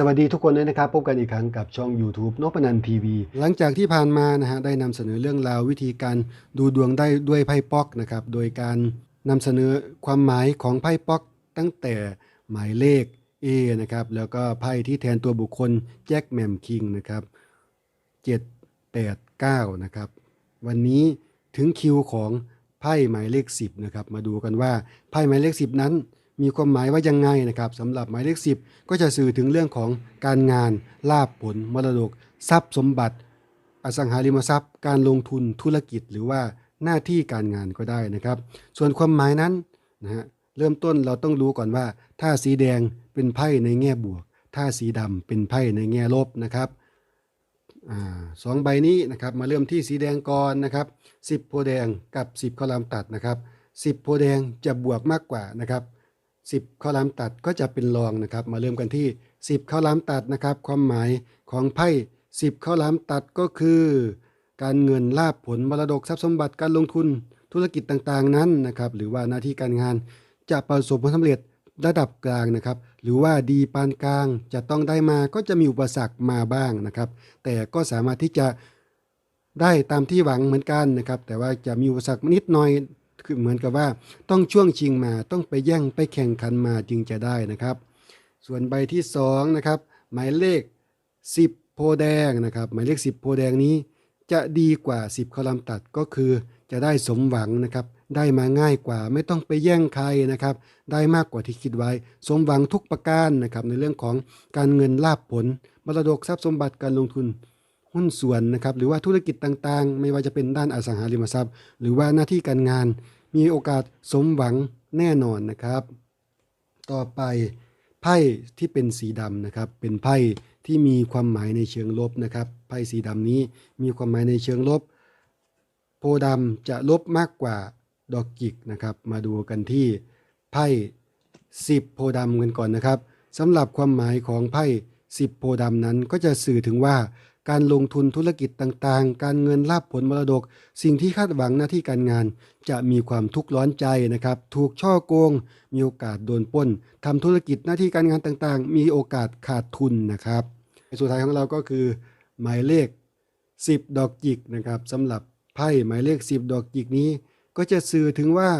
สวัสดีทุกคนด้วยนะครับ พบกันอีกครั้งกับช่อง YouTube นพนันทีวีหลังจากที่ผ่านมานะฮะได้นำเสนอเรื่องราววิธีการดูดวงได้ด้วยไพ่ป๊อกนะครับ โดยการนำเสนอความหมายของไพ่ป๊อก ตั้งแต่หมายเลข A นะครับแล้วก็ไพ่ที่แทนตัวบุคคลแจ็คแมมคิงนะครับ7 8 9นะครับวันนี้ถึงคิวของไพ่หมายเลข 10นะครับมาดูกันว่าไพ่หมายเลข 10 นั้น มีความหมายว่ายังไงนะครับสำหรับหมายเลข 10 ก็จะสื่อถึงเรื่องของการงานลาบผลมรดก ทรัพย์สมบัติ อสังหาริมทรัพย์ การลงทุนธุรกิจหรือว่าหน้าที่การงานก็ได้นะครับ ส่วนความหมายนั้นนะฮะเริ่มต้นเราต้องรู้ก่อนว่า ถ้าสีแดงเป็นไพ่ในแง่บวก ถ้าสีดำเป็นไพ่ในแง่ลบนะครับอสองใบนี้นะครับมาเริ่มที่สีแดงก่อนนะครับ10โพแดงกับ 10ข้าวหลามตัดนะครับ 10โพแดงจะบวกมากกว่านะครับ 10 ข้าวหลามตัดก็จะเป็นรองนะครับ มาเริ่มกันที่ 10 ข้าวหลามตัดนะครับ ความหมายของไพ่ 10 ข้าวหลามตัดก็คือ การเงินลาบผลมรดกทรัพย์สมบัติการลงทุนธุรกิจต่างๆนั้นนะครับ หรือว่าหน้าที่การงานจะประสบผลสำเร็จระดับกลางนะครับ หรือว่าดีปานกลางจะต้องได้มาก็จะมีอุปสรรคมาบ้างนะครับ แต่ก็สามารถที่จะได้ตามที่หวังเหมือนกันนะครับ แต่ว่าจะมีอุปสรรคนิดหน่อย คือเหมือนกับว่าต้องช่วงชิงมาต้องไปแย่งไปแข่งขันมาจึงจะได้นะครับ ส่วนใบที่2นะครับหมายเลข 10 โพแดงนะครับ หมายเลข 10 โพแดงนี้ จะดีกว่า 10 คอลัมน์ตัดก็คือจะได้สมหวังนะครับ ได้มาง่ายกว่าไม่ต้องไปแย่งใครนะครับ ได้มากกว่าที่คิดไว้ สมหวังทุกประการนะครับในเรื่องของการเงินลาบผลมรดกทรัพย์สมบัติการลงทุน หุ้นส่วนนะครับหรือว่าธุรกิจต่างๆ ไม่ว่าจะเป็นด้านอสังหาริมทรัพย์ หรือว่าหน้าที่การงาน มีโอกาสสมหวังแน่นอนนะครับ ต่อไปไพ่ที่เป็นสีดำนะครับ เป็นไพ่ที่มีความหมายในเชิงลบนะครับ ไพ่สีดำนี้มีความหมายในเชิงลบ โพดำจะลบมากกว่าดอกจิกนะครับ มาดูกันที่ไพ่10 โพดำกันก่อนนะครับสำหรับความหมายของไพ่10 โพดำนั้นก็จะสื่อถึงว่า การลงทุนธุรกิจต่างๆ การเงินลาบผลมรดก สิ่งที่คาดหวังหน้าที่การงาน จะมีความทุกข์ร้อนใจนะครับ ถูกช่อโกง มีโอกาสโดนปล้นทำธุรกิจหน้าที่การงานต่างๆ มีโอกาสขาดทุนนะครับสุดท้ายของเราก็คือ หมายเลข 10 ดอกจิกนะครับสำหรับไพ่หมายเลข 10 ดอกจิกนี้ ก็จะสื่อถึงว่า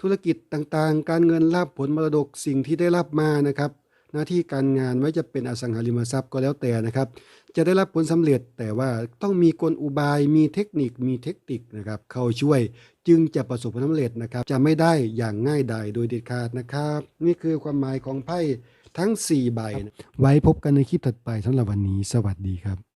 ธุรกิจต่างๆ การเงินลาบผลมรดกสิ่งที่ได้รับมานะครับ หน้าที่การงานไม่จะเป็นอสังหาริมทรัพย์ก็แล้วแต่นะครับ จะได้รับผลสำเร็จแต่ว่าต้องมีกลอุบายมีเทคนิคมีเทคนิคนะครับ เข้าช่วยจึงจะประสบผลสำเร็จนะครับ จะไม่ได้อย่างง่ายดายโดยเด็ดขาดนะครับ นี่คือความหมายของไพ่ทั้ง 4 ใบ ไว้พบกันในคลิปถัดไปสำหรับวันนี้ สวัสดีครับ